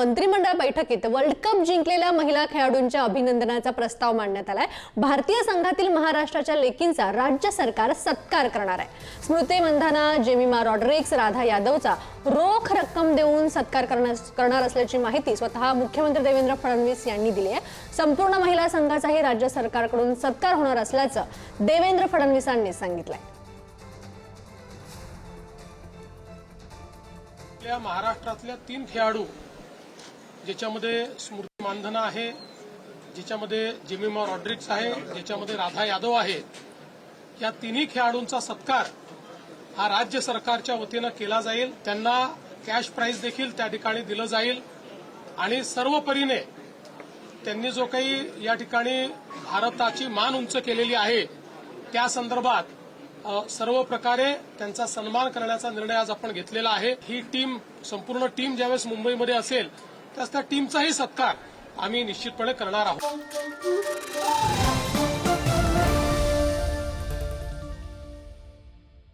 मंत्रिमंडळ बैठकीत world cup जिंकलेल्या महिला खेळाडूंच्या अभिनंदनाचा प्रस्ताव मांडण्यात आलाय. भारतीय संघातील महाराष्ट्राच्या लेकींचा राज्य सरकार सत्कार करणार आहे. स्मृती मंधाना जेमिमा रॉड्रिक्स राधा यादवचा रोख रक्कम देऊन सत्कार करणार असल्याची माहिती स्वतः मुख्यमंत्री देवेंद्र फडणवीस यांनी दिली आहे. संपूर्ण महिला संघाचाही राज्य सरकारकडून सत्कार होणार असल्याचं देवेंद्र फडणवीसांनी सांगितलंय. महाराष्ट्रातल्या तीन खेळाडू ज्याच्यामध्ये स्मृती मानधना आहे ज्याच्यामध्ये जिमिमा रॉड्रिक्स आहे ज्याच्यामध्ये राधा यादव आहे या तिन्ही खेळाडूंचा सत्कार हा राज्य सरकारच्या वतीनं केला जाईल. त्यांना कॅश प्राईज देखील त्या ठिकाणी दिलं जाईल. आणि सर्व परीने त्यांनी जो काही या ठिकाणी भारताची मान उंच केलेली आहे त्या संदर्भात सर्व प्रकारे त्यांचा सन्मान करण्याचा निर्णय आज आपण घेतलेला आहे. ही टीम संपूर्ण टीम ज्यावेळेस मुंबईमध्ये असेल तसं त्या टीमचाही सत्कार आम्ही निश्चितपणे करणार आहोत.